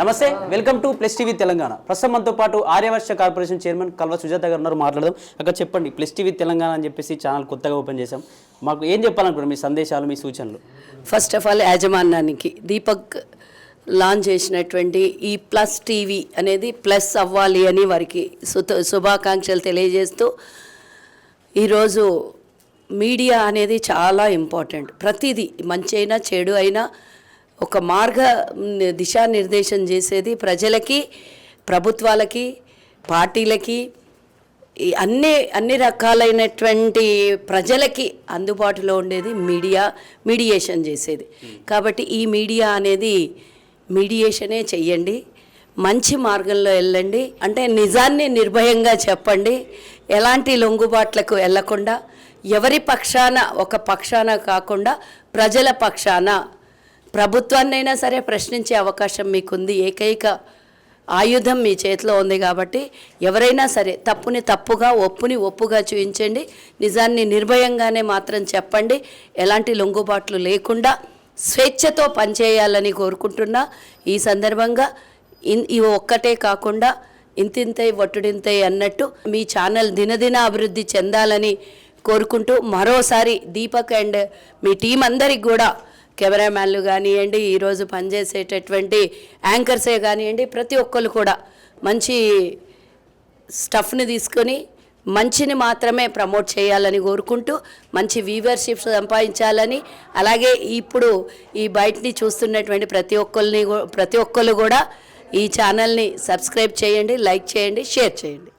నమస్తే welcome to Plus TV Telangana. ప్రస్తుతం మనతో పాటు ఆర్యవర్ష కార్పొరేషన్ చైర్మన్ కల్వ సుజాత గారు ఉన్నారు మాట్లాడదాం. అక్కడ చెప్పండి ప్లస్ టీవీ తెలంగాణ అని చెప్పేసి ఛానల్ కొత్తగా ఓపెన్ చేశాం. మాకు ఏం చెప్పాలనుకున్నారు మీ సందేశాలు మీ సూచనలు. ఫస్ట్ ఆఫ్ ఆల్ యాజమాన్యానికి దీపక్ లాంచ్ చేసినటువంటి ఈ ప్లస్ టీవీ అనేది ప్లస్ అవ్వాలి అని వారికి శుభాకాంక్షలు తెలియజేస్తూ ఈరోజు మీడియా అనేది చాలా ఇంపార్టెంట్. ప్రతిదీ మంచి అయినా చెడు అయినా ఒక మార్గ దిశానిర్దేశం చేసేది ప్రజలకి ప్రభుత్వాలకి పార్టీలకి అన్ని అన్ని రకాలైనటువంటి ప్రజలకి అందుబాటులో ఉండేది మీడియా మీడియేషన్ చేసేది. కాబట్టి ఈ మీడియా అనేది మీడియేషనే చెయ్యండి. మంచి మార్గంలో వెళ్ళండి. అంటే నిజాన్ని నిర్భయంగా చెప్పండి. ఎలాంటి లొంగుబాట్లకు వెళ్ళకుండా ఎవరి పక్షాన ఒక పక్షాన కాకుండా ప్రజల పక్షాన ప్రభుత్వాన్నైనా సరే ప్రశ్నించే అవకాశం మీకుంది. ఏకైక ఆయుధం మీ చేతిలో ఉంది కాబట్టి ఎవరైనా సరే తప్పుని తప్పుగా ఒప్పుని ఒప్పుగా చూపించండి నిజాన్ని నిర్భయంగానే మాత్రం చెప్పండి. ఎలాంటి లొంగుబాట్లు లేకుండా స్వేచ్ఛతో పనిచేయాలని కోరుకుంటున్నా. ఈ సందర్భంగా ఇన్ ఇవి ఒక్కటే కాకుండా ఇంతింతై ఒట్టుడింతై అన్నట్టు మీ ఛానల్ దినదిన అభివృద్ధి చెందాలని కోరుకుంటూ మరోసారి దీపక్ అండ్ మీ టీం అందరికి కూడా కెమెరామ్యాన్లు కానివ్వండి ఈరోజు పనిచేసేటటువంటి యాంకర్సే కానివ్వండి ప్రతి ఒక్కరు కూడా మంచి స్టఫ్ని తీసుకొని మంచిని మాత్రమే ప్రమోట్ చేయాలని కోరుకుంటూ మంచి వ్యూవర్షిప్ సంపాదించాలని అలాగే ఇప్పుడు ఈ బయటని చూస్తున్నటువంటి ప్రతి ఒక్కరిని ప్రతి ఒక్కరు కూడా ఈ ఛానల్ని సబ్స్క్రైబ్ చేయండి లైక్ చేయండి షేర్ చేయండి.